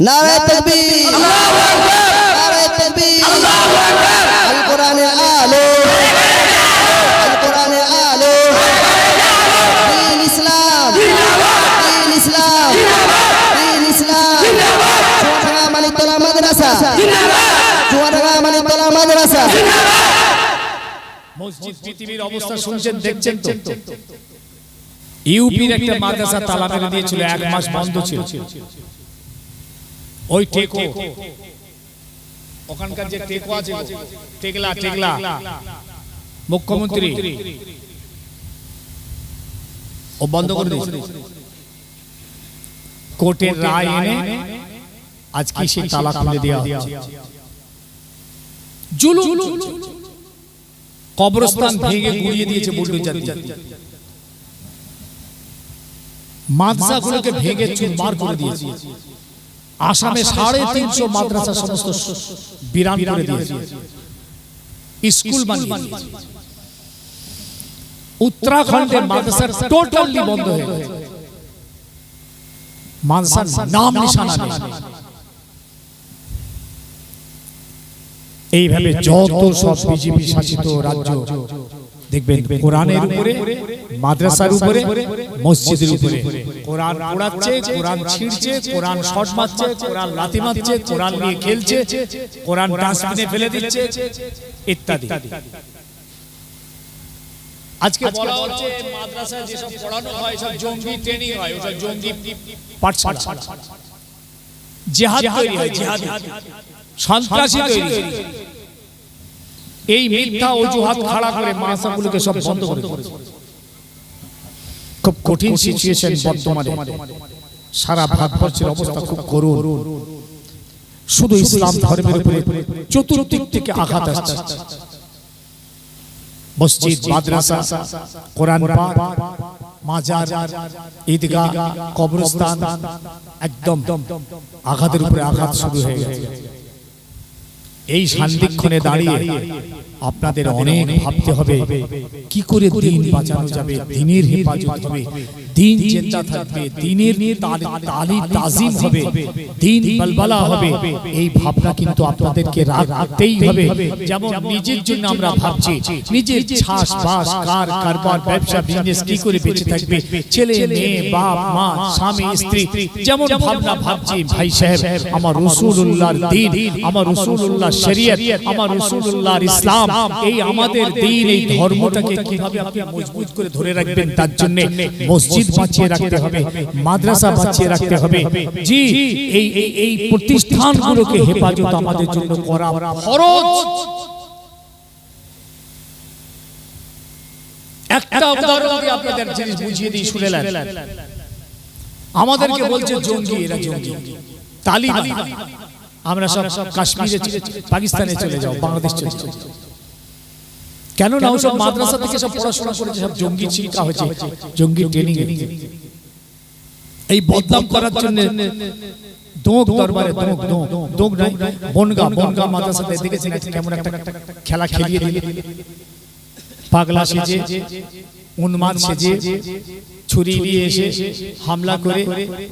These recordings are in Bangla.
নারে তাকবীর। নারে তাকবীর। আল কোরআনের আলো। আল কোরআনের আলো। দিন ইসলাম। দিন ইসলাম। দিন ইসলাম। চুয়াডাঙ্গা মানিকতলা মাদ্রাসা। চুয়াডাঙ্গা মানিকতলা মাদ্রাসা। মসজিদ পৃথিবীর অবস্থা শুনছেন দেখছেন ইউপির একটা মাদ্রাসা তালা মেরে দিয়েছিল এক মাস বন্ধ ছিল। ওই টেকো। ওখানকার যে টেকো আছে টেকলা টেকলা মুখ্যমন্ত্রী। ও বন্ধ করে দিয়েছে। কোর্টের রায় এনে আজকে সেই তালা খুলে দেওয়া জুলুম। কবরস্থান ভেঙে গুড়িয়ে দিয়েছে বুলডোজার মাদ্রাসাগুলোকে ভেঙে চুরমার করে দিয়েছে। আসামে সাড়ে তিনশো মাদ্রাসা সমস্ত বিরাম করে দিয়েছে। স্কুল বানিয়ে উত্তরাখণ্ডে মাদ্রাসা টোটালি বন্ধ হয়ে গেছে। নাম নিশানা এইভাবে যত সব বিজেপি শাসিত রাজ্য দেখবেন কোরআনের উপরে মাদ্রাসার উপরে মসজিদের উপরে। কোরআন পড়াচ্ছে কোরআন ছিঁড়ছে কোরআন শট মারছে কোরআন লাথি মারছে কোরআন নিয়ে খেলছে কোরআন ডাস্টবিনে ফেলে দিচ্ছে ইত্যাদি। আজকে বলা হচ্ছে মাদ্রাসায় যেসব পড়ানো হয় সব জঙ্গি ট্রেনিং হয় ওসব জঙ্গি পাঠশালা। জিহাদ তৈরি হয় জিহাদ সন্ত্রাসী তৈরি। এই মিথ্যা অজুহাত খাড়া করে মাদ্রাসাগুলোকে সব বন্ধ করে। খুব কঠিন সিচুয়েশন বর্তমানে। সারা ভারতবর্ষের অবস্থা খুব করুণ। শুধু ইসলাম ধর্মের উপরে চতুর্দিক থেকে আঘাত আসছে। মসজিদ, মাদ্রাসা, কোরআন পাক, মাজার, ঈদগাহ, কবরস্থান, একদম আঘাতের উপরে আঘাত শুরু হয়ে গেছে। এই সান্দিক্ষণে দাঁড়িয়ে আপনাদের অনেক ভাবতে হবে কি করে দিন বাঁচানো যাবে দিনের হেফাজত হবে। দিন চিন্তা থাকবে দিনের তালি তাজিম হবে দিন বলবলা হবে। এই ভাবনা কিন্তু আপনাদেরকে রাখতেই হবে। যেমন নিজের জন্য আমরা ভাবছি নিজের শ্বাস বাস কার কারবার ব্যবসা বিজনেস কি করে বেঁচে থাকবে? ছেলে মেয়ে বাপ মা স্বামী স্ত্রী। যেমন ভাবনা ভাবছি ভাই সাহেব আমার রসুল্লাহর দিন আমার রসুল্লাহ শরিয়ত আমার রসুল্লাহর ইসলাম। এই আমাদের দিন এই ধর্মটাকে কীভাবে আপনি মজবুত করে ধরে রাখবেন তার জন্য? মসজিদ বাঁচিয়ে রাখতে হবে মাদ্রাসা বাঁচিয়ে রাখতে হবে। জি এই এই এই প্রতিষ্ঠানগুলোকে হেফাজত আমাদের জন্য করা ফরজ। একটা উদাহরণ আপনাদের জিনিস বুঝিয়ে দিই শুনে আমাদেরকে বলছে জঙ্গি এরা জঙ্গি। তালিবান। আমরা সব কাশ্মীরে চলে- পাকিস্তানে চলে যাও বাংলাদেশ চলে যাও। কেন না ওসব মাদ্রাসা থেকে সব পড়াশোনা করেছে সব জঙ্গি শিক্ষা হয়েছে জঙ্গি ট্রেনিং এই বদনাম করার জন্য দোক দরবারে দোক দোক দোক নাই বনগা বনগা মাদ্রাসাতে কেমন একটা খেলা খেলিয়ে দিলে পাগলা সেজে উন্মাদ সেজে ছুরি নিয়ে এসে হামলা করে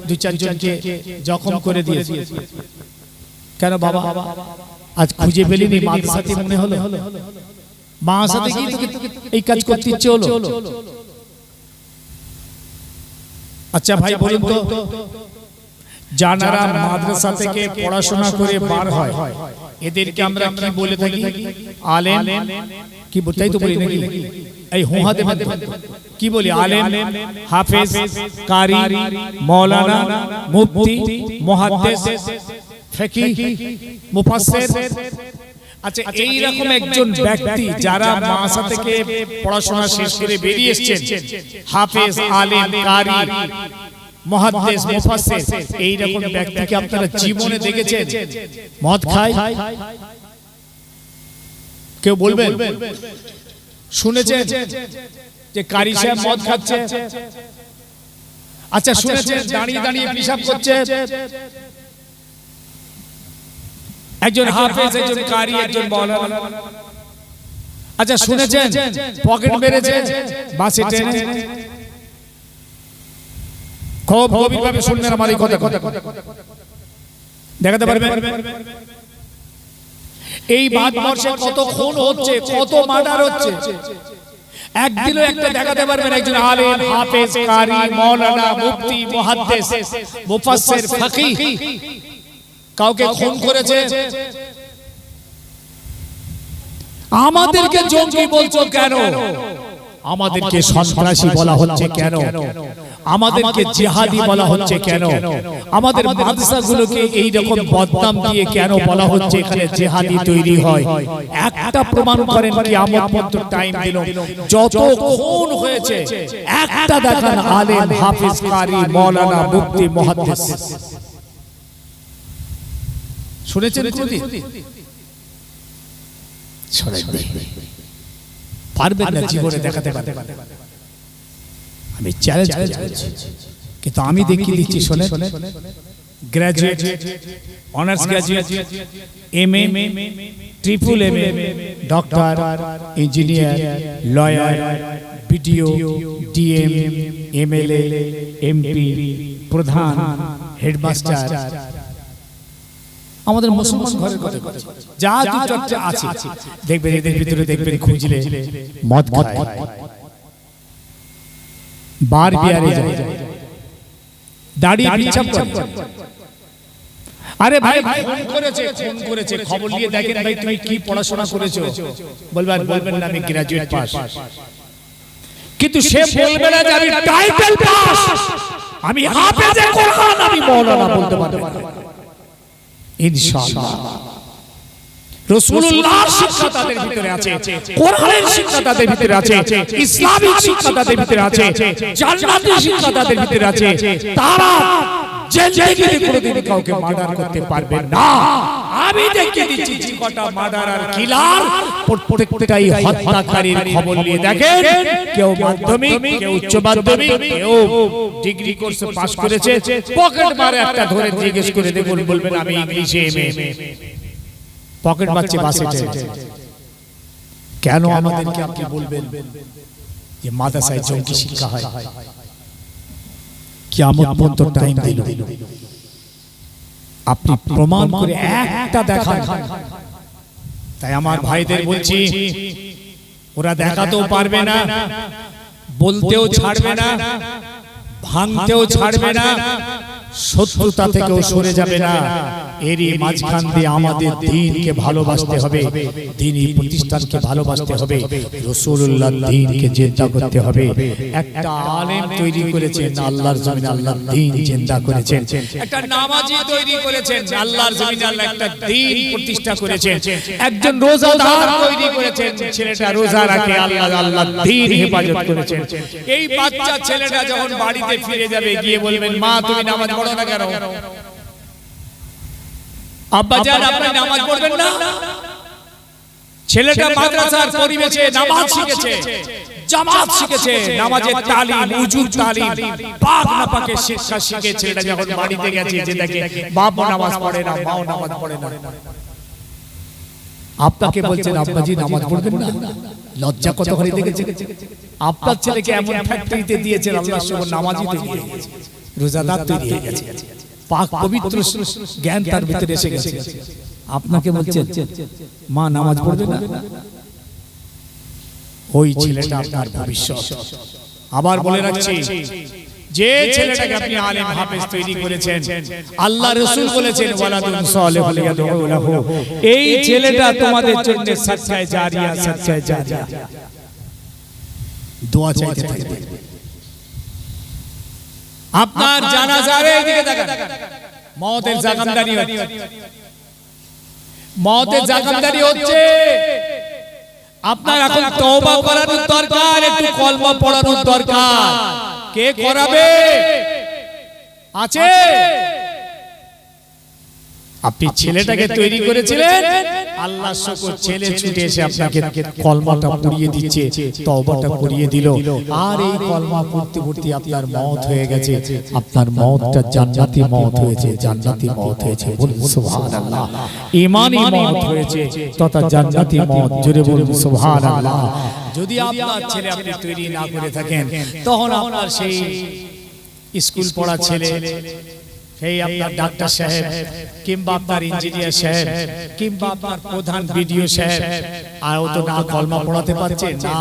দু চারজনকে জখম করে দিয়েছে কেন বাবা আজ খুঁজে পেলিনি মাদ্রাসাতে মনে হলো মার সাথে কি এই কাজ করতে ইচ্ছে হলো? আচ্ছা ভাই বলুন তো জানারা মাদ্রাসা থেকে পড়াশোনা করে বার হয় এদেরকে আমরা কি বলে থাকি? আলেম? কি তাই তো বলি নাকি? এই হুহাতে কি বলি আলেম হাফেজ কারি মৌলানা মুফতি মুহাদ্দিস ফিকহি মুফাসসির আচ্ছা এই রকম একজন ব্যক্তি যারা মাসা থেকে পড়াশোনা শেষ করে বেরিয়ে এসেছেন। হাফেজ আলেম কারি মুহাদ্দিস মুফাসসির। এই রকম ব্যক্তিকে আপনারা জীবনে দেখেছেন। মদ খায়? কেউ বলবেন? শুনেছেন যে কারি সাহেব মদ খাচ্ছে? আচ্ছা শুনেছেন দাঁড়িয়ে দাঁড়িয়ে পিশাব করছে। একজন হাফেজ একজন কারি একজন মৌলানা। আচ্ছা শুনেছেন? পকেট মেরেছে বাসে ট্রেনে খুব গভীরভাবে শুনবেন আমার এই কথা দেখাতে পারবেন? এই ভারতবর্ষে কত খুন হচ্ছে কত মার্ডার হচ্ছে? একদিনও একটা দেখাতে পারবেন একজন আলেম হাফেজ কারি মাওলানা মুফতি মুহাদ্দিস মুফাসসির ফকিহ। কাউকে খুন করেছে? আমাদেরকে জঙ্গি বলছো কেন? আমাদেরকে সন্ত্রাসী বলা হচ্ছে কেন? আমাদেরকে জিহাদি বলা হচ্ছে কেন? আমাদের মাদ্রাসাগুলোকে এই রকম বদনাম দিয়ে কেন বলা হচ্ছে এখানে জিহাদি তৈরি হয়? একটা প্রমাণ করেন কি আমার পর্যন্ত টাইম দিল যত খুন হয়েছে একটা দেখান আলেম হাফিজ কারি মাওলানা মুফতি মুহাদ্দিস। শুনেছেন কোনদিন পারবেন না জীবনে দেখাতে পারবেন আমি চ্যালেঞ্জ করছি কিন্তু আমি দেখিয়ে দিচ্ছি শোনে graduate honours graduate M A triple M A doctor engineer lawyer BDO DM MLA MP প্রধান হেডমাস্টার আমাদের মুসলমান ঘরের কথা। বলছি। যা চর্চা আছে। দেখবেন এদের ভিতরে দেখবেন খুঁজলে মদ খায়। বার বিয়ারে যায়। দাড়ি পিছাপ করে। আরে ভাই ফোন করেছে ফোন করেছে। খবর নিয়ে দেখেন ভাই তুমি কি পড়াশোনা করেছ? বলবেন বলবেন না আমি গ্রাজুয়েট পাস কিন্তু সে বলবে না যে আমি টাইটেল পাস আমি হাফেজে কোরআন আমি মাওলানা বলতে পারব। না ইনশাআল্লাহ। রসুল্লাহর শিক্ষা তাদের ভিতরে আছে। কোরআনের শিক্ষা তাদের ভিতরে আছে। ইসলামিক শিক্ষা তাদের ভিতরে আছে। জান্নাতি শিক্ষা তাদের ভিতরে আছে। তারা জিন্দেগিতে কোনোদিন কাউকে মার্ডার করতে পারবে না। আমি দেখিয়ে দিচ্ছি যে কটা মার্ডার আর কিলার। প্রত্যেকটাই হত্যাকারীর খবর নিয়ে দেখেন। কেউ মাধ্যমিক কেউ উচ্চ মাধ্যমিক কেউ ডিগ্রি কোর্সে পাশ করেছে। পকেট মারে একটা ধরে জিজ্ঞেস করে দেখুন বলবেন আমি ইংলিশে এমএ পকেট বাচ্চে বাসে কেন আমাদেরকে আপনি বলবেন যে মাদ্রাসায় জঙ্গি শিক্ষা হয়। কিয়ামত পর্যন্ত টাইম দিল। আপনি প্রমাণ করে একটা দেখান। তাই আমার ভাইদের বলছি ওরা দেখাতেও পারবে না বলতেও ছাড়বে না ভাঙতেও ছাড়বে না শত্রুতা থেকেও সরে যাবে না। এরই মাঝখান দিয়ে আমাদের দিনকে ভালোবাসতে হবে। দিনই প্রতিষ্ঠানকে ভালোবাসতে হবে। রসুল্লাহ দিনকে জেন্দা করতে হবে। একটা আলেম তৈরি করেছেন আল্লাহর জমিনে আল্লাহর দিন জেন্দা করেছেন। একটা নামাজি তৈরি করেছেন আল্লাহর জমিনে আল্লাহ একটা দিন প্রতিষ্ঠা করেছেন। একজন রোজাদার তৈরি করেছেন ছেলেটা রোজা রাখে আল্লাহ আল্লাহ দিন হেফাজত করেছেন। এই বাচ্চা ছেলেটা যখন বাড়িতে ফিরে যাবে গিয়ে বলবেন মা তুমি নামাজ পড়ো না কেন? আব্বা জান আপনি নামাজ পড়বেন না ছেলেটা মাদ্রাসার পরিবেশে নামাজ শিখেছে জামাত শিখেছে নামাজের তালিম উজুর তালিম পাক না পাকে শিক্ষা শিখে ছেলেটা যখন বাড়িতে গেছে যে দেখে বাপ নামাজ পড়ে না মাও নামাজ পড়ে না আপনাকে বলছেন আব্বাজি নামাজ পড়বেন না লজ্জা কত করে দেখেছে আপনার ছেলেকে এমন ফ্যাক্টরিতে দিয়েছেন আল্লাহ সব নামাজই তৈরি হয়ে গেছে রোজাদার তৈরি হয়ে গেছে পাক পবিত্র জ্ঞান তার ভিতরে এসে গেছে। আপনাকে বলছেন মা নামাজ পড়বে না? ওই ছেলেটা আপনার ভবিষ্যৎ। আবার বলে রাখছি যে ছেলেটাকে আপনি আলেম হাফেজ তৈরি করেছেন। আল্লাহ রাসূল বলেছেন ওয়ালাদুন সালিহ ইয়াদউ লাহু। এই ছেলেটা তোমাদের জন্য জারিয়া জারিয়া দোয়া চাইতে থাকবে। আপনার এইদিকে তাকান। মওতের জাগামদারি হচ্ছে। মওতের জাগামদারি হচ্ছে। আপনার এখন তওবা করানোর দরকার একটু কলমা পড়ানোর দরকার। কে করাবে? আছে? আপনি ছেলেটাকে তৈরি করেছিলেন? আল্লাহ শুকর ছেলে ছুটে এসে আপনাকে কলমাটা পড়িয়ে দিচ্ছে তওবাটা পড়িয়ে দিল। আর এই কলমা পড়তে পড়তে আপনার মত হয়ে গেছে। আপনার মওতটা জান্নাতি মত হয়েছে জান্নাতি মত হয়েছে। বলুন সুবহানাল্লাহ। ঈমানি মত হয়েছে তথা জান্নাতি মওত জোরে বলুন সুবহানাল্লাহ। যদি আপনার ছেলে আপনি তৈরি না করে থাকেন তখন আপনার সেই স্কুল পড়া ছেলে এই আপনার ডাক্তার সাহেব, কিংবা আপনার ইঞ্জিনিয়ার সাহেব, কিংবা আপনার প্রধান বিডিও সাহেব, আর ও তো না কলমা পড়াতে পারছে, না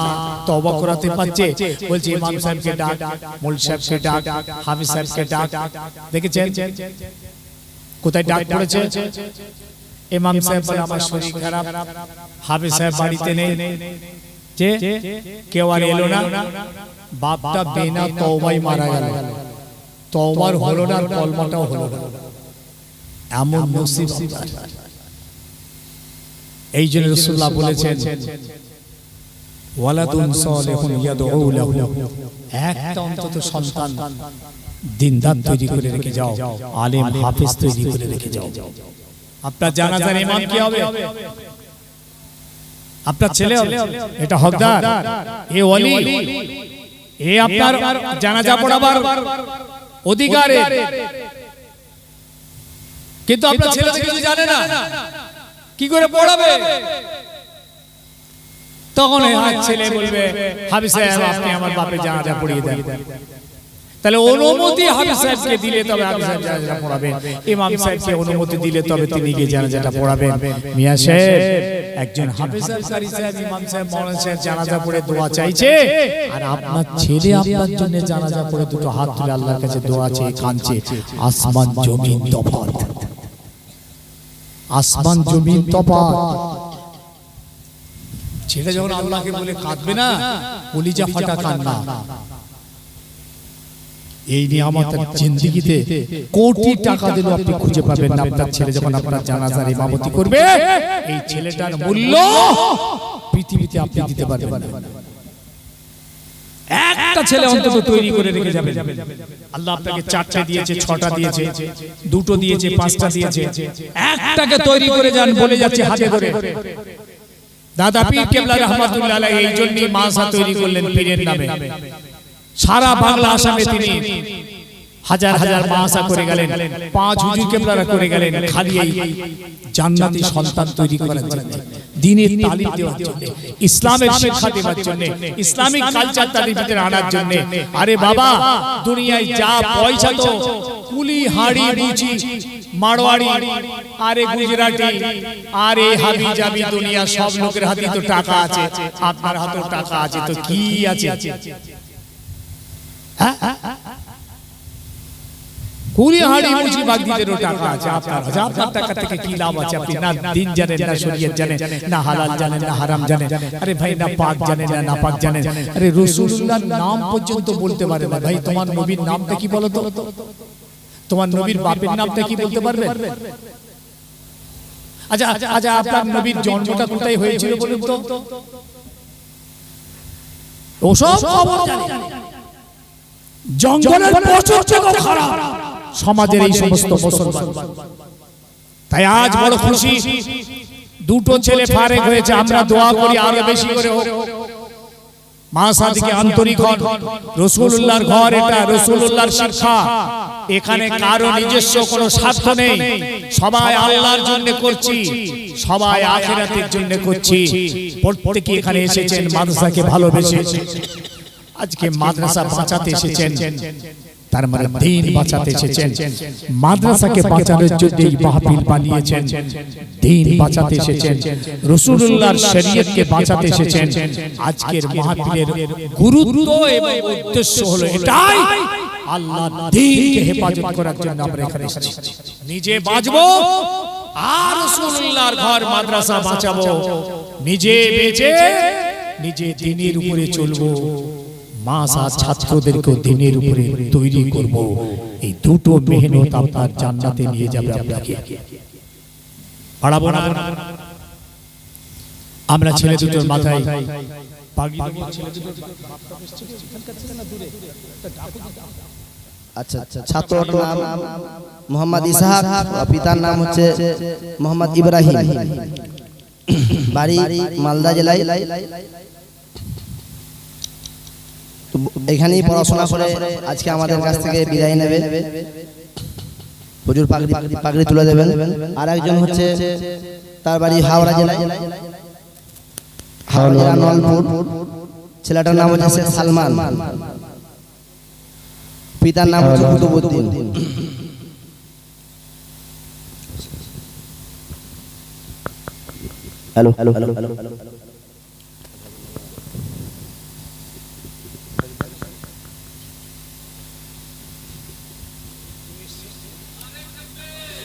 তবা করাতে পারছে। বলছে ইমাম সাহেবকে ডাক, মুল সাহেবকে ডাক, হাফিজ সাহেবকে ডাক। দেখেছেন? কোথায় ডাক পড়েছে? ইমাম সাহেব বলে, আমার শরীর খারাপ, হাফিজ সাহেব বাড়িতে নেই। যে, কেউ আর এলো না। বাপটা বেনা তওবাই মারা গেল। তওবার হলো না কলমাটাও হলো না। এমন নসিব এই জন্য রাসূলুল্লাহ বলেছেন ওয়ালাদুন সালিহুন ইয়াদউ লাহু। একটা অন্তত সন্তান দিনদার তৈরি করে রেখে যাও আলেম হাফেজ তৈরি করে রেখে যাও। আপনার জানাজার ইমাম কি হবে? আপনার ছেলে এটা হকদার। এ ওলি এ আপনার জানাজা পড়াবার অধিকারে। কিন্তু আপনার ছেলে কিছু জানে না। কি করে পড়াবে? তখন ছেলে বলবে হাবি সাহেব আপনি আমার বাপের জানাজা পড়িয়ে দেন। তাহলে অনুমতি হাবিব সাহেবকে দিলে তবে হাবিব সাহেব জানাজা পড়াবেন। ইমাম সাহেবকে অনুমতি দিলে তবে তিনি গিয়ে জানাজাটা পড়াবেন। মিয়া সাহেব একজন হাফেজ সাহেব কারি সাহেব ইমাম সাহেব মাওলানা সাহেব জানাজা পড়ে দোয়া চাইছে। আর আপনার ছেলে আপনার জন্য জানাজা পড়ে দুটো হাত তুলে আল্লাহর কাছে দোয়া চেয়ে কাঁদছে। আসমান জমিন তফাৎ। আসমান জমিন তফাৎ। ছেলে যখন আল্লাহকে বলে কাঁদবে না কলিজা ফাটা কান্না। এই নিয়ে আমাদের জিন্দিগিতে কোটি টাকা দিলেও আপনি খুঁজে পাবেন না আপনার ছেলে যখন আপনার জানাজার ইমামতি করবে এই ছেলেটার মূল্য পৃথিবীতে আপনি দিতে পারবেন একটা ছেলে অন্তত তৈরি করে রেখে যাবে আল্লাহ আপনাকে চারটে দিয়েছে ছটা দিয়েছে দুটো দিয়েছে পাঁচটা দিয়েছে। একটাকে তৈরি করে যান বলে যাচ্ছে হাতে ধরে দাদা পীর কেবলা রহমাতুল্লাহ এই জন্যই মাসা তৈরি করলেন পীরের নামে। সারা বাংলা আসামে তিনি হাজার হাজার মাসা করে গেলেন পাঁচ হুজুর কেবলারা করে গেলেন খালি এই জান্নাতি সন্তান তৈরি করার জন্য দিনের তালিম দেওয়ার জন্য ইসলামের শিক্ষা দেওয়ার জন্য ইসলামিক কালচার তাদের ভিতরে আনার জন্য আরে বাবা দুনিয়ায় যা পয়সা তো কুলি হাড়ি বুঝি মারোয়াড়ি আরে গুজরাটি আরে হাবি জাবি দুনিয়া সব লোকের হাতে তো টাকা আছে আপনার হাতেও টাকা আছে তো কি আছে? কুড়ি হাড়ি মুচি বাগদিদেরও টাকা আছে আপনার আছে আপনার টাকা থেকে কি লাভ আছে আপনি না দিন জানেন না শরীয়ত জানেন না হালাল জানেন না হারাম জানেন আরে ভাই না পাক জানেন না না পাক জানেন আরে রাসূলুল্লাহর নাম পর্যন্ত বলতে পারে না। ভাই তোমার নবীর নামটা কি বলো তো? তোমার নবীর বাপের নামটা কি বলতে পারবে? আচ্ছা আচ্ছা আপনার নবীর জন্মটা কোথায় হয়েছিল বলুন তো? ওসব খবর জঙ্গলের পশুর থেকেও খারাপ। সমাজের এই সমস্ত মুসলমান। তাই আজ বড় খুশি। দুটো ছেলে ফারেক হয়েছে আমরা দোয়া করি আরও বেশি করে হোক। মা সাদিকে আন্তরিক হন রসুল্লাহর ঘর এটা রসুল্লাহর শিক্ষা। এখানে কারও নিজস্ব কোনো স্বার্থ নেই। সবাই আল্লাহর জন্য করছি। সবাই আখেরাতের জন্য করছি। প্রত্যেকে এখানে এসেছেন মাদ্রাসাকে ভালোবেসে। আজকে মাদ্রাসা বাঁচাতে এসেছেন। তার মানে দিন বাঁচাতে এসেছেন। মাদ্রাসাকে বাঁচানোর জন্য এই মাহফিল বানিয়েছেন। দিন বাঁচাতে এসেছেন। রসুলুল্লাহর শরীয়তকে বাঁচাতে এসেছেন। আজকের মাহফিলের গুরুত্ব এবং উদ্দেশ্য হলো এটাই। আল্লাহ দিনকে হেফাজত করার জন্য আমরা এখানে এসেছি। নিজে বাঁচবো আর রসুলুল্লাহর ঘর মাদ্রাসা বাঁচাবো। নিজে বেঁচে নিজে দিনের উপরে চলবো। মাসা ছাত্রদেরকে দিনের উপরে তৈরি করব। এই দুটো মেহনত আপনার জান্নাতে নিয়ে যাবে আপনাকে। না। আমরা ছেলে দুটোর মাথায় আচ্ছা আচ্ছা ছাত্রর নাম মোহাম্মদ ইসহাক পিতার নাম হচ্ছে মোহাম্মদ ইব্রাহিম। বাড়ি মালদা জেলায়। তো এখানেই পড়াশোনা করে আজকে আমাদের কাছ থেকে বিদায় নেবে। প্রচুর পাগড়ি পাগড়ি তুলে দেবেন। আর একজন হচ্ছে তার বাড়ি হাওড়া জেলা। ছেলেটার নাম হচ্ছে সালমান। পিতার নাম হচ্ছে Kutubuddin. Hello hello hello hello.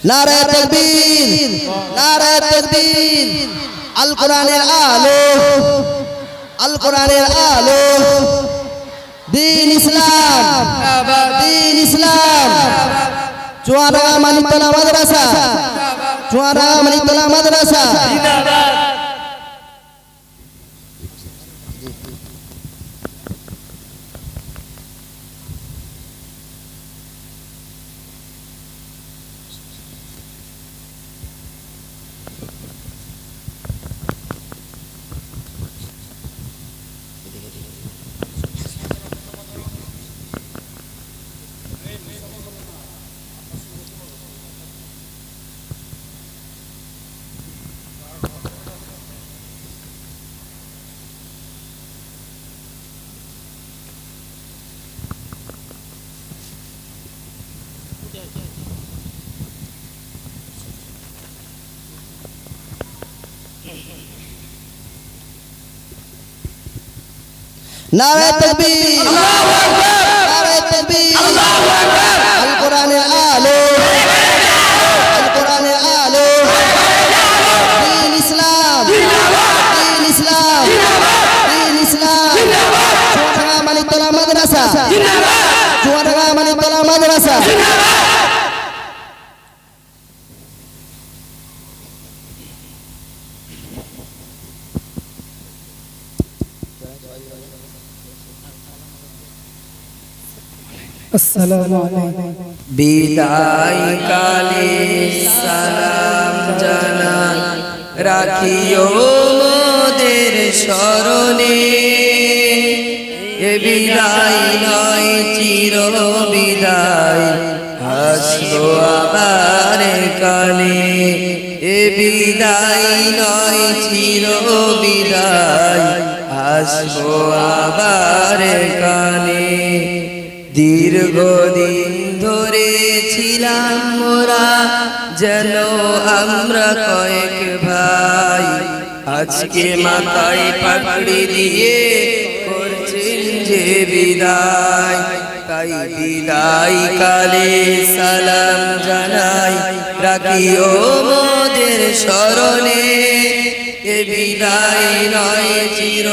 নারে তকবীর নারে তকবীর। আল কোরআনের আলো, আল কোরআনের আলো। দিন ইসলাম দিন ইসলাম। চুয়ারা মানিতলা মাদ্রাসা চুয়ারা মানিতলা মাদ্রাসা। নারে তাকবীর নারে তাকবীর আল কোরআনের আলো আল কোরআনের আলো দিন ইসলাম দিন ইসলাম দিন ইসলাম চুয়াডাঙ্গা মানিকতলা মাদ্রাসা চুয়াডাঙ্গা মানিকতলা মাদ্রাসা আসসালামু আলাইকুম। বিদায় কালে সালাম জানাই। রাখিও মোদের স্মরণে। এ বিদায় নয়, চির বিদায়। আসব আবার কালে। এ বিদায় নয়, চির বিদায়। আসব আবার কালে। দীর্ঘদিন ধরে মোরা যেন আমরা কয়েক ভাই। আজকে মাথায় পাকড়ি দিয়ে করছেন যে বিদায়। তাই বিদায় কালে সালাম জানাই। রাখিও মোদের স্মরণে বিদায় নয়, চির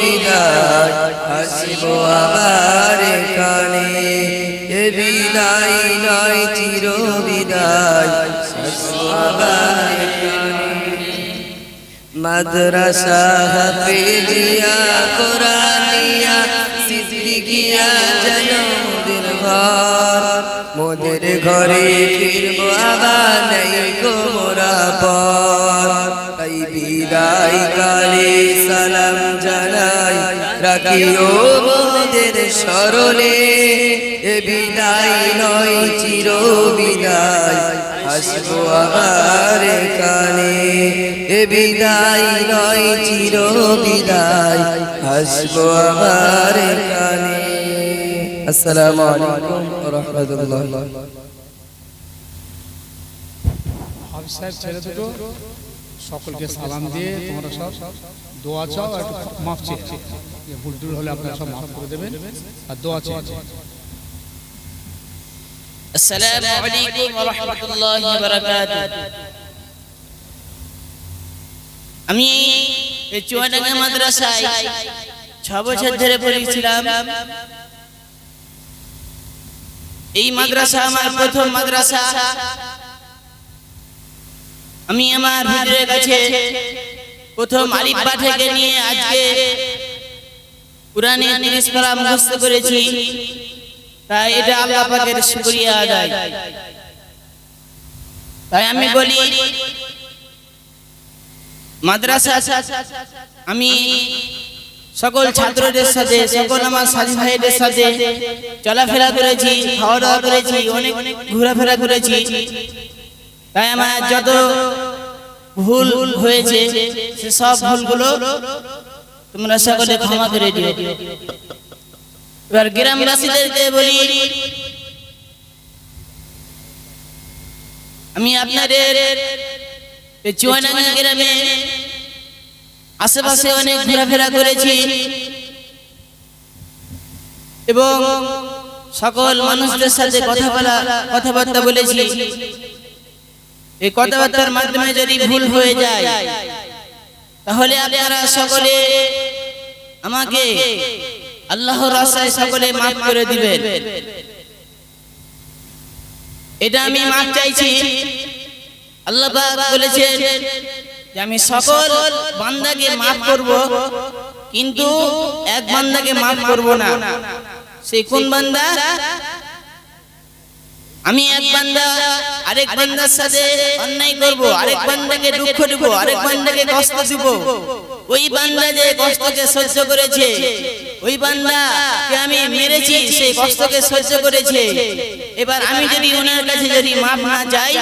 বিদায়। আসব আবার কানে এ বিদায় নয়, চির বিদায়। মাদ্রাসা হাফেজিয়া কোরআনিয়া সিদ্দিকিয়া জনমদিন ঘর। মোদের ঘরে ফিরবো, আবার নেই গোমরা পর বিদায় কালে সালাম জানাই, রাখিও মোদের স্মরণে। এ বিদায় নয়, চির বিদায় আসব আবার কানে। এ বিদায় নয়, চির বিদায় আসব আবার কানে। আসসালামু আলাইকুম ওয়া রাহমাতুল্লাহ দুটো সকলকে সালাম দিয়ে তোমরা সব দোয়া চাও একটু মাফ চেয়ে ভুল টুল হলে আপনারা সব মাফ করে দেবেন আর দোয়া চেয়ে। আসসালামু আলাইকুম ওয়া রাহমাতুল্লাহি ওয়া আমি এই চুয়াডাঙ্গা মাদ্রাসায় ছ বছর ধরে পড়েছিলাম। এই মাদ্রাসা আমার প্রথম মাদ্রাসা। আমি আমার হুজুরের কাছে প্রথম আলিফবা থেকে নিয়ে আজকে কোরআনের তিরিশ পারা মুখস্থ করেছি। তাই এটা আল্লাহ পাকের শুকরিয়া আদায়। তাই আমি বলি, মাদ্রাসা, আমি সকল ছাত্রদের সাথে, সকল আমার সাথী ভাইদের সাথে চলাফেরা করেছি, খাওয়া দাওয়া করেছি, অনেক ঘোরাফেরা করেছি। তাই আমার যত ভুল হয়েছে, সে সব ভুলগুলো তোমরা সকলে ক্ষমা করে দিও। এবার গ্রামবাসীদেরকে বলি, আমি আপনাদের চুয়াডাঙ্গা গ্রামে আশেপাশে অনেক ঘোরাফেরা করেছি এবং সকল মানুষদের সাথে কথা বলা কথাবার্তা বলেছি। এই কথাবার্তার মাধ্যমে যদি ভুল হয়ে যায়, তাহলে আপনারা সকলে আমাকে আল্লাহর রাস্তায় সকলে মাফ করে দিবেন। এটা আমি মাফ চাইছি। আল্লাহ বলেছেন যে আমি সকল বান্দাকে মাফ করব, কিন্তু এক বান্দাকে মাফ করব না। সেই কোন বান্দা? আমি এক বান্দা, আরেক বান্দার সাথে অন্যায় করব, আরেক বান্দাকে দুঃখ দেব, আরেক বান্দাকে কষ্ট দেব। ওই বান্দা যে কষ্টকে সহ্য করেছে, ওই বান্দা বান্দাকে আমি মেরেছি, সেই কষ্টকে সহ্য করেছে। এবার আমি যদি ওনার কাছে যদি মাপ না চাই,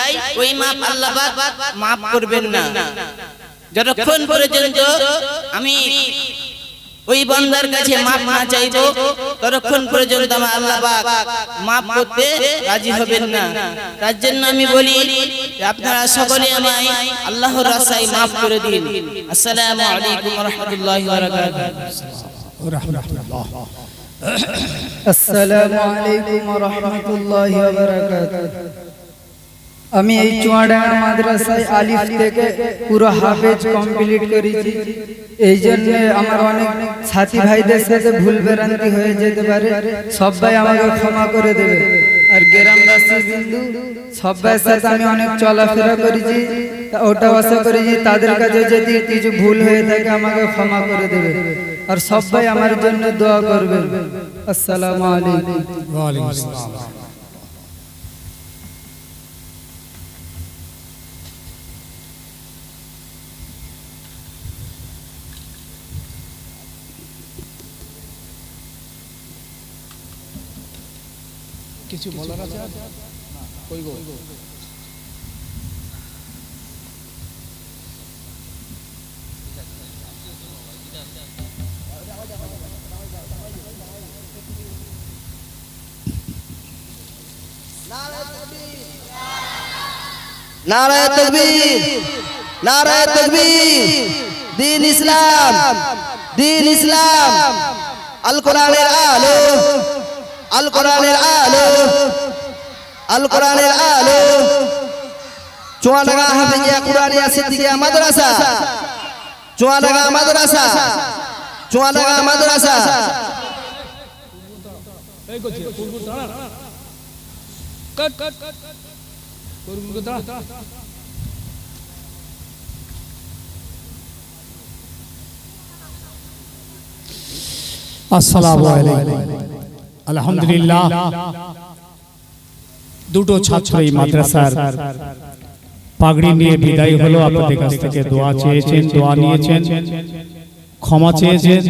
ওই মাপ আল্লাহ মাফ করবেন না। যতক্ষণ পর্যন্ত আমি ওই বান্দার কাছে মাপ না চাইব ততক্ষণ পর্যন্ত আমার আল্লাহ পাক মাপ করতে রাজি হবেন না। তার জন্য আমি বলি যে আপনারা সকলে আমায় আল্লাহর রাস্তায় মাফ করে দিন। আসসালামু আলাইকুম ওয়া রাহমাতুল্লাহি ওয়া বারাকাতুহু রাহমাতুল্লাহ আসসালামু আলাইকুম ওয়া রাহমাতুল্লাহি ওয়া বারাকাতুহু। আমি এই চুয়াডাঙ্গা মাদ্রাসায় আলিফ থেকে পুরো হাফেজ কমপ্লিট করেছি। এই জন্য আমার অনেক সাথী ভাইদের সাথে ভুল ভ্রান্তি হয়ে যেতে পারে। সবাই আমাকে ক্ষমা করে দেবে। আর গ্রামবাসী বিন্দু সবাই সাথে আমি অনেক চলাফেরা করেছি। ওটা আশা করেছি তাদের কাছে যদি কিছু ভুল হয়ে থাকে আমাকে ক্ষমা করে দেবে। আর সবাই আমার জন্য দোয়া করবে আসসালামু আলাইকুম। ওয়ালাইকুম আসসালাম। কিছু বলার আছে কই নারায় তকবীর। নারায় তকবীর। দিন ইসলাম। দিন ইসলাম। আল কোরআনের আলো। আল কোরআনের আলো আল কোরআনের আলো। চুয়াডাঙ্গা হাফিজিয়া কুরআনিয়া সিদ্দিকিয়া মাদ্রাসা। চুয়াডাঙ্গা মাদ্রাসা। চুয়াডাঙ্গা মাদ্রাসা। আসসালামু আলাইকুম। আলহামদুলিল্লাহ। দুটো ছাত্র এই মাদ্রাসার পাগড়ি নিয়ে বিদায় হলো আপনাদের কাছ থেকে দোয়া চেয়েছেন দোয়া নিয়েছেন। ক্ষমা চেয়েছেন।